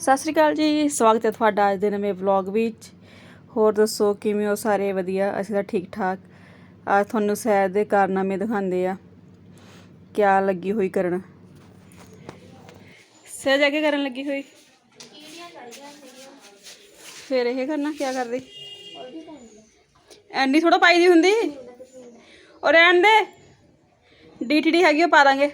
ਸਤਿ ਸ਼੍ਰੀ ਅਕਾਲ ਜੀ, ਸਵਾਗਤ ਹੈ ਤੁਹਾਡਾ ਅੱਜ ਦੇ ਨਵੇਂ ਵਲੌਗ ਵਿੱਚ। ਹੋਰ ਦੱਸੋ, ਕਿਵੇਂ ਹੋ ਸਾਰੇ? ਵਧੀਆ, ਅਸੀਂ ਤਾਂ ਠੀਕ ਠਾਕ। ਅੱਜ ਤੁਹਾਨੂੰ ਸੈਰ ਦੇ ਕਾਰਨਾਮੇ ਦਿਖਾਉਂਦੇ ਆ। ਕਿਆ ਲੱਗੀ ਹੋਈ ਕਰਨ? ਸਹਿ ਜਾ ਕੇ ਕਰਨ ਲੱਗੀ ਹੋਈ? ਫਿਰ ਇਹ ਕਰਨਾ, ਕਿਆ ਕਰਦੀ? ਐਂਡੀ ਥੋੜਾ ਪਾਈ ਦੀ ਹੁੰਦੀ? ਔਰ ਰਹਿਣ ਦੇ। ਡੀਟੀਡੀ ਹੈਗੀ ਉਹ ਪਾ ਦਾਂਗੇ।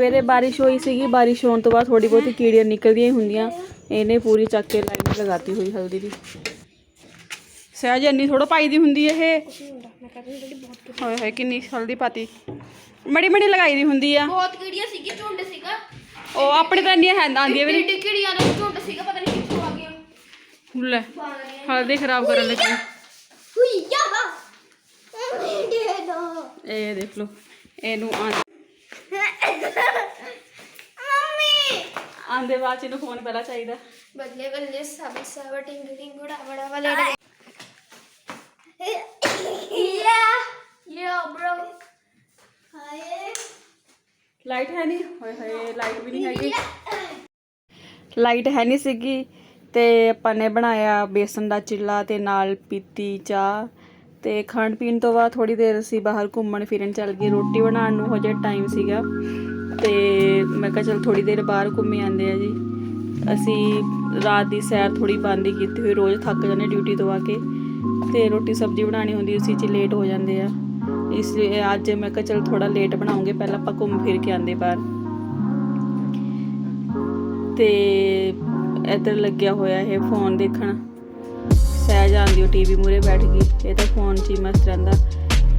ਸਵੇਰੇ ਬਾਰਿਸ਼ ਹੋਈ ਸੀਗੀ ਬਾਰਿਸ਼ ਹੋਣ ਤੋਂ ਬਾਅਦ ਥੋੜੀ ਬਹੁਤੀ ਕੀੜੀਆਂ ਨਿਕਲਦੀਆਂ ਹੁੰਦੀਆਂ। ਇਹਨੇ ਪੂਰੀ ਚੱਕ ਕੇ ਲਾਈਨ ਲਗਾਤੀ ਹੋਈ ਹਲਦੀ ਦੀ। ਸਹਿਜ ਇੰਨੀ ਥੋੜਾ ਪਾਈ ਦੀ ਹੁੰਦੀ ਇਹ? ਹੋਏ ਹੋਏ ਕਿੰਨੀ ਹਲਦੀ ਪਾਤੀ। ਮੜੀ ਮੜੀ ਲਗਾਈ ਦੀ ਹੁੰਦੀ ਆ। ਬਹੁਤ ਕੀੜੀਆਂ ਸੀਗੀ ਝੁੰਡ ਸੀਗਾ। ਉਹ ਆਪਣੇ ਤਾਂ ਇੰਨੀਆਂ ਹੈਂਦ ਆਉਂਦੀਆਂ ਵੀ ਕੀੜੀਆਂ ਦਾ ਝੁੰਡ ਸੀਗਾ ਪਤਾ ਨਹੀਂ ਕਿੱਥੋਂ ਆ ਨਹੀਂ ਲੈ ਹਲਦੀ ਖਰਾਬ ਕਰਨ ਲੱਗੀ। ਹੁਈ ਦੋ ਇਹ ਦੇਖ ਲਓ ਇਹਨੂੰ ਆਂ ਮੰਮੀ। ਆਂਦੇ ਬਾਅਦ ਚ ਇਹਨੂੰ ਫੋਨ ਪਹਿਲਾਂ ਚਾਹੀਦਾ। ਬੱਲੇ ਬੱਲੇ ਸਭ ਸਭ ਟਿੰਗ ਟਿੰਗ ਉੜਾ ਬੜਾ ਵਾਲੇ ਯਾ ਯਾ ਬ੍ਰੋ ਹਾਏ। ਲਾਈਟ ਹੈ ਨਹੀਂ? ਹੋਏ ਹੋਏ ਲਾਈਟ ਵੀ ਨਹੀਂ ਹੈਗੀ। ਲਾਈਟ ਹੈ ਨਹੀਂ ਸੀਗੀ ਤੇ ਆਪਾਂ ਨੇ ਬਣਾਇਆ ਬੇਸਨ ਦਾ ਚਿੱਲਾ ਤੇ ਨਾਲ ਪੀਤੀ ਚਾਹ। ਤੇ ਖਾਣ ਪੀਣ ਤੋਂ ਬਾਅਦ ਥੋੜੀ ਦੇਰ ਅਸੀਂ ਬਾਹਰ ਘੁੰਮਣ ਫਿਰਨ ਚੱਲ ਗਏ। ਰੋਟੀ ਬਣਾਉਣ ਨੂੰ ਹੋ ਜੇ ਟਾਈਮ ਸੀਗਾ। ਤੇ ਮੈਂ ਕਿਹਾ ਚਲ ਥੋੜੀ ਦੇਰ ਬਾਹਰ ਘੁੰਮੀ ਆਂਦੇ ਆ ਜੀ। ਅਸੀਂ ਰਾਤ ਦੀ ਸੈਰ ਥੋੜੀ ਬੰਦ ਹੀ ਕੀਤੀ ਹੋਈ, ਰੋਜ਼ ਥੱਕ ਜਾਂਦੇ ਡਿਊਟੀ ਤੋਂ ਆ ਕੇ। ਤੇ ਰੋਟੀ ਸਬਜ਼ੀ ਬਣਾਉਣੀ ਹੁੰਦੀ, ਉਸੇ 'ਚ ਲੇਟ ਹੋ ਜਾਂਦੇ ਆ। ਇਸ ਲਈ ਅੱਜ ਮੈਂ ਕਿਹਾ ਚਲ ਥੋੜਾ ਲੇਟ ਬਣਾਉਂਗੇ, ਪਹਿਲਾਂ ਆਪਾਂ ਘੁੰਮ ਫਿਰ ਕੇ ਆਂਦੇ ਬਾਹਰ। ਤੇ ਇੱਧਰ ਲੱਗਿਆ ਹੋਇਆ ਇਹ ਫੋਨ ਦੇਖਣ। ਸਹਿਜ ਆਂਦੀ ਉਹ ਟੀਵੀ ਮੂਰੇ ਬੈਠ ਗਈ, ਇਹ ਤਾਂ ਫੋਨ 'ਚ ਹੀ ਮਸਤ ਰਹਿੰਦਾ।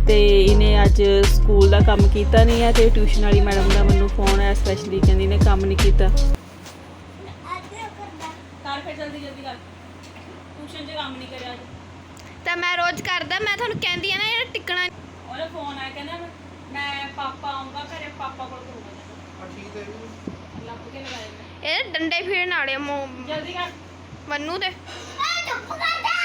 ਤੇ ਇਹਨੇ ਅੱਜ ਸਕੂਲ ਦਾ ਕੰਮ ਕੀਤਾ ਨਹੀਂ ਹੈ ਤੇ ਟਿਊਸ਼ਨ ਵਾਲੀ ਮੈਡਮ ਦਾ ਮੈਨੂੰ ਫੋਨ ਆਇਆ ਸਪੈਸ਼ਲੀ ਕਹਿੰਦੀ ਨੇ ਕੰਮ ਨਹੀਂ ਕੀਤਾ। ਕਰ ਫੇ ਜਲਦੀ ਜਲਦੀ ਕਰ। ਟਿਊਸ਼ਨ 'ਚ ਕੰਮ ਨਹੀਂ ਕਰਿਆ ਅੱਜ। ਤਾਂ ਮੈਂ ਰੋਜ਼ ਕਰਦਾ ਮੈਂ ਤੁਹਾਨੂੰ ਕਹਿੰਦੀ ਆ ਨਾ ਇਹ ਟਿਕਣਾ ਉਹਦਾ ਫੋਨ ਆਇਆ ਕਹਿੰਦਾ ਮੈਂ ਪਾਪਾ ਆਉਂਗਾ ਘਰੇ ਪਾਪਾ ਕੋਲ ਕਰੂੰਗਾ ਠੀਕ ਹੈ ਲੱਭ ਕੇ ਲਗਾਏਗਾ ਇਹ ਡੰਡੇ ਫੇਰਨ ਵਾਲੇ ਮੋ ਜਲਦੀ ਕਰ। ਮੰਨੂ ਦੇ ਚੁੱਪ ਕਰ ਜਾ।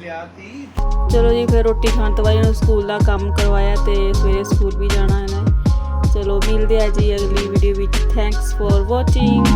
ਲਿਆਤੀ। ਚਲੋ ਜੀ ਫਿਰ ਰੋਟੀ ਖਾਣ ਤੋਂ ਬਾਅਦ ਇਹਨੂੰ ਸਕੂਲ ਦਾ ਕੰਮ ਕਰਵਾਇਆ ਤੇ ਸਵੇਰੇ ਸਕੂਲ ਵੀ ਜਾਣਾ ਹੈ ਨਾ। ਚਲੋ ਮਿਲਦੇ ਆ ਜੀ ਅਗਲੀ ਵੀਡੀਓ ਵਿੱਚ। Thanks for watching